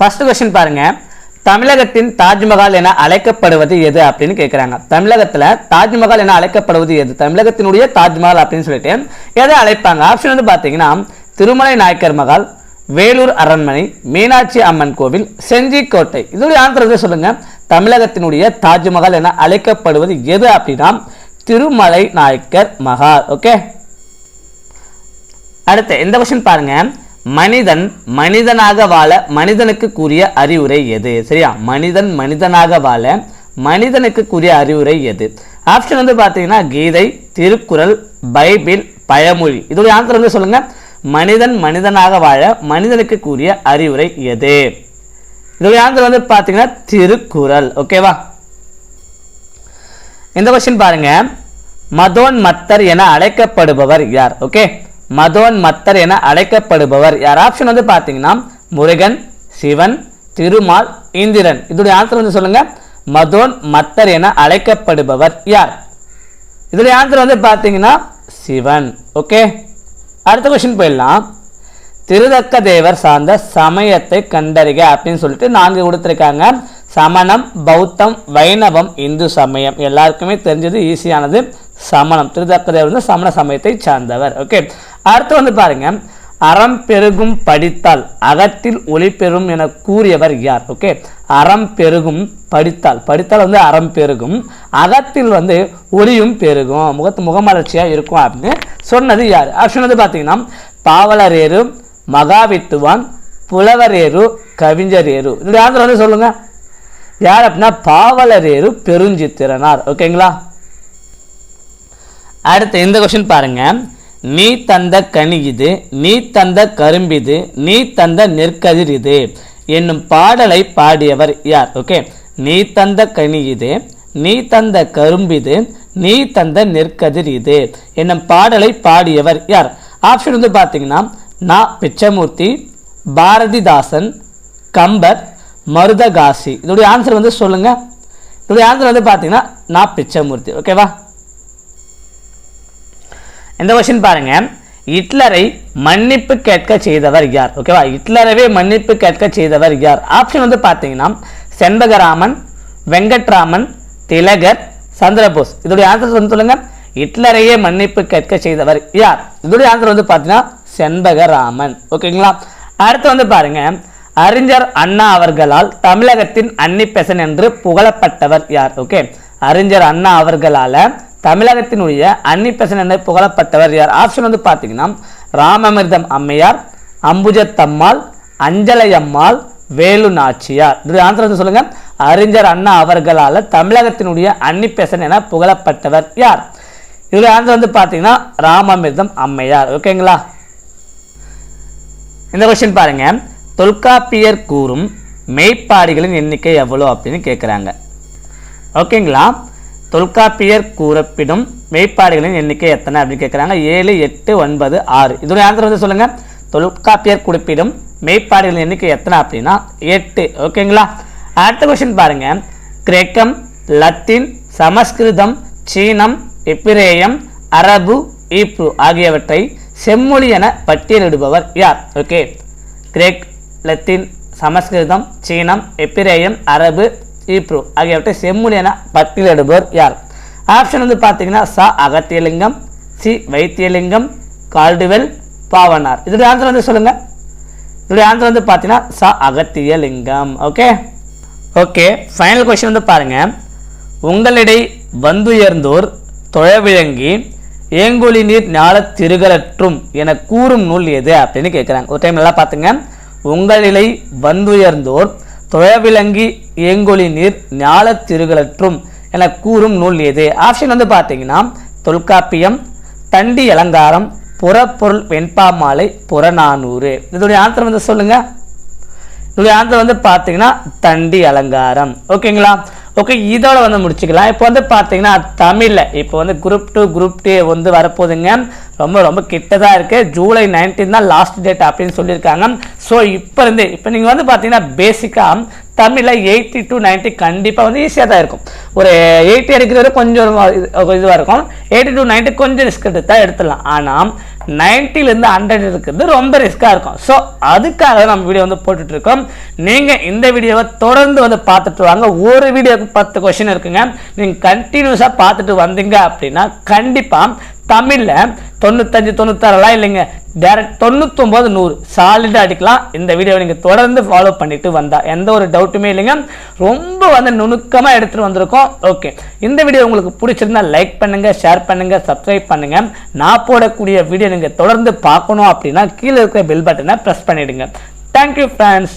First question பாருங்க. தமிழகத்தின் தாஜ்மஹால் என அழைக்கப்படுவது எது அப்படின்னு கேட்குறாங்க தமிழகத்தில் தாஜ்மஹால் என அழைக்கப்படுவது எது? தமிழகத்தினுடைய தாஜ்மஹால் அப்படின்னு சொல்லிட்டு எதை அழைப்பாங்க? ஆப்ஷன் வந்து பார்த்தீங்கன்னா திருமலை நாயக்கர் மகால் வேலூர் அரண்மனை மீனாட்சி அம்மன் கோவில் செஞ்சி கோட்டை இதோடைய ஆன்சர் சொல்லுங்கள் சொல்லுங்க. தமிழகத்தினுடைய தாஜ்மஹால் என அழைக்கப்படுவது எது அப்படின்னா திருமலை நாயக்கர் மகால் ஓகே அடுத்து இந்த கொஸ்டின் பாருங்க. மனிதன் மனிதனாக வாழ மனிதனுக்கு கூறிய அறிவுரை எது? சரியா? மனிதன் மனிதனாக வாழ மனிதனுக்கு கூறிய அறிவுரை எது? ஆப்ஷன் வந்து பார்த்தீங்கன்னா கீதை திருக்குறள் பைபிள் பழமொழி. இதோடைய ஆன்சர் வந்து சொல்லுங்க. மனிதன் மனிதனாக வாழ மனிதனுக்கு கூறிய அறிவுரை எது? இதோடைய ஆன்சர் வந்து பார்த்தீங்கன்னா திருக்குறள். ஓகேவா இந்த கொஸ்டின் பாருங்க. மதோன் மத்தர் என அழைக்கப்படுபவர் யார்? ஓகே மதோன் மத்தர் என அழைக்கப்படுபவர். யார்? ஆப்ஷன் வந்து பார்த்தீங்கன்னா முருகன் சிவன் திருமால் இந்திரன். இதோடைய ஆன்சர் வந்து சொல்லுங்க. மதோன் மத்தர் என அழைக்கப்படுபவர் யார்? இதோடைய ஆன்சர் வந்து பார்த்தீங்கன்னா சிவன். ஓகே அடுத்த கொஸ்டின் போயிடலாம். திருதக்க தேவர் சார்ந்த சமயத்தை கண்டறிக அப்படின்னு சொல்லிட்டு நான்கு கொடுத்துருக்காங்க. சமணம் பௌத்தம் வைணவம் இந்து சமயம். எல்லாருக்குமே தெரிஞ்சது ஈஸியானது சமணம். திருதக்க தேவர் வந்து சமண சமயத்தை சார்ந்தவர். ஓகே அடுத்து வந்து பாருங்க. அறம் பெருகும் படித்தால் அகத்தில் ஒளி பெறும் என கூறியவர் யார்? ஓகே. அறம் பெருகும் படித்தால். படித்தால் வந்து அறம் பெருகும். அகத்தில் வந்து ஒளியும் பெருகும். முகத்து முகமலர்ச்சியா இருக்கும் அப்படின்னு சொன்னது யார்? ஆப்ஷன் வந்து பார்த்தீங்கன்னா பாவலரேரு மகாவித்துவான் புலவரேரு கவிஞரேரு இந்த ஆந்திரம் வந்து சொல்லுங்க. யார் அப்படின்னா பாவலரேரு பெருஞ்சித்திரனார். ஓகேங்களா? அடுத்து இந்த கொஸ்டின் பாருங்க. நீ தந்த கனி இது நீ தந்த கரும்பிது நீ தந்த நெற்கதிர் இது என்னும் பாடலை பாடியவர் யார்? ஓகே நீ தந்த கனி இது நீ தந்த கரும்பிது நீ தந்த நெற்கதிர் இது என்னும் பாடலை பாடியவர் யார்? ஆப்ஷன் வந்து பார்த்தீங்கன்னா நா. பிச்சமூர்த்தி பாரதிதாசன் கம்பர் மருதகாசி. இதோடைய ஆன்சர் வந்து சொல்லுங்க. இதோடைய ஆன்சர் வந்து பார்த்தீங்கன்னா நா. பிச்சமூர்த்தி. ஓகேவா இந்த கொஸ்டின் பாருங்க. ஹிட்லரை மன்னிப்பு கேட்க செய்தவர் யார்? ஓகேவா ஹிட்லரவே மன்னிப்பு கேட்க செய்தவர் யார்? ஆப்ஷன் வந்து பார்த்தீங்கன்னா செண்பகராமன் வெங்கட்ராமன் திலகர் சந்திரபோஸ். இதோடைய ஆன்சர் வந்து சொல்லுங்க. ஹிட்லரையே மன்னிப்பு கேட்க செய்தவர் யார்? இதோடைய ஆன்சர் வந்து பார்த்தீங்கன்னா செண்பகராமன். ஓகேங்களா அடுத்து வந்து பாருங்க. அறிஞர் அண்ணா அவர்களால் தமிழகத்தின் அன்னிப்பெசன் என்று புகழப்பட்டவர் யார்? ஓகே அறிஞர் அண்ணா அவர்களால தமிழகத்தினுடைய அன்னிப்பசன் என்று புகழப்பட்டவர் யார்? ஆப்ஷன் வந்து பார்த்தீங்கன்னா ராமமிர்தம் அம்மையார் அம்புஜத்தம்மாள் அஞ்சலையம்மாள் வேலு நாச்சியார் இது ஆன்சர் வந்து சொல்லுங்கள் அறிஞர் அண்ணா அவர்களால் தமிழகத்தினுடைய அன்னிப்பெசன் என புகழப்பட்டவர் யார்? இதில் ஆன்சர் வந்து பார்த்தீங்கன்னா ராமமிர்தம் அம்மையார். ஓகேங்களா இந்த கொஸ்டின் பாருங்க. தொல்காப்பியர் கூறும் மெய்ப்பாடிகளின் எண்ணிக்கை எவ்வளோ அப்படின்னு கேட்குறாங்க ஓகேங்களா தொல்காப்பியர் கூறப்பிடும் மெய்ப்பாடுகளின் எண்ணிக்கை எத்தனை அப்படின்னு கேட்குறாங்க ஏழு எட்டு ஒன்பது ஆறு. இதோட ஆன்சர் வந்து சொல்லுங்க. தொல்காப்பியர் குறிப்பிடும் மெய்ப்பாடுகளின் எண்ணிக்கை எத்தனை அப்படின்னா எட்டு. ஓகேங்களா அடுத்த கொஸ்டின் பாருங்க. கிரேக்கம் லத்தீன் சமஸ்கிருதம் சீனம் எப்பிரேயம் அரபு ஈப்ரு ஆகியவற்றை செம்மொழி என பட்டியலிடுபவர் யார்? ஓகே கிரேக் லத்தீன் சமஸ்கிருதம் சீனம் எப்பிரேயம் அரபு ஈப்ரு ஆகியவற்றை செம்மொழியான பட்டியலிடுபவர் யார்? ஆப்ஷன் வந்து பார்த்தீங்கன்னா S Agathiyalingam C Vaithiyalingam Caldwell Pavanar. இதோட ஆன்சர் வந்து சொல்லுங்கள் இதோட ஆன்சர் வந்து பார்த்தீங்கன்னா S Agathiyalingam. Okay okay final question வந்து பாருங்கள் உங்களிடை வந்துயர்ந்தோர் தொழவிழங்கி ஏங்கொழி நீர் ஞாலத் திருகலற்றும் என கூறும் நூல் எது? அப்படின்னு கேட்குறாங்க ஒரு டைம் நல்லா பார்த்துங்க உங்களிலை வந்துயர்ந்தோர் துயவிலங்கி ஏங்கொழி நீர் ஞாலத் திருகலற்றும் என கூறும் நூல் எது? ஆப்ஷன் வந்து பார்த்தீங்கன்னா தொல்காப்பியம் தண்டி அலங்காரம் புறப்பொருள் வெண்பாமாலை புறநானூறு. இதோடைய ஆன்சர் வந்து சொல்லுங்க. இதோடைய ஆன்சர் வந்து பார்த்தீங்கன்னா தண்டி அலங்காரம். ஓகேங்களா ஓகே இதோட வந்து முடிச்சுக்கலாம். இப்போ வந்து பார்த்தீங்கன்னா தமிழில் இப்போ வந்து குரூப் டூ குரூப் டூ வந்து வரப்போகுதுங்க. ரொம்ப ரொம்ப கிட்டதாக இருக்குது ஜூலை நைன்டீன் தான் லாஸ்ட் டேட் அப்படின்னு சொல்லியிருக்காங்க. ஸோ இப்போ இருந்து இப்போ நீங்கள் வந்து பார்த்தீங்கன்னா பேசிக்காக தமிழில் எயிட்டி டு 90 கண்டிப்பாக வந்து ஈஸியாக தான் இருக்கும். ஒரு எயிட்டி எடுக்கிறது கொஞ்சம் இதுவாக இருக்கும். எயிட்டி டு 90 கொஞ்சம் ரிஸ்க் எடுத்து தான் எடுத்துடலாம். ஆனால் நைன்ட்டிலேருந்து ஹண்ட்ரட் இருக்கிறது. ரொம்ப ரிஸ்க்காக இருக்கும். ஸோ அதுக்காக தான் நம்ம வீடியோ வந்து போட்டுட்ருக்கோம். நீங்கள் இந்த வீடியோவை தொடர்ந்து வந்து பார்த்துட்டு வாங்க. ஒரு வீடியோக்கு பத்து கொஷின் இருக்குங்க. நீங்கள் கண்டினியூஸாக பார்த்துட்டு வந்தீங்க அப்படின்னா கண்டிப்பாக தமிழில் தொண்ணூத்தஞ்சு தொண்ணூத்தாறுலாம் இல்லைங்க. டேரக்ட் தொண்ணூத்தொம்பது நூறு சாலிடாக அடிக்கலாம் இந்த வீடியோவை நீங்கள் தொடர்ந்து ஃபாலோ பண்ணிட்டு வந்தா எந்த ஒரு டவுட்டுமே இல்லைங்க. ரொம்ப வந்து நுணுக்கமாக எடுத்துகிட்டு வந்திருக்கோம். ஓகே இந்த வீடியோ உங்களுக்கு பிடிச்சிருந்தா லைக் பண்ணுங்கள் ஷேர் பண்ணுங்கள் சப்ஸ்கிரைப் பண்ணுங்கள் நான் போடக்கூடிய வீடியோ நீங்கள் தொடர்ந்து பார்க்கணும் அப்படின்னா கீழே இருக்கிற பெல் பட்டனை ப்ரெஸ் பண்ணிவிடுங்க தேங்க்யூ ஃப்ரெண்ட்ஸ்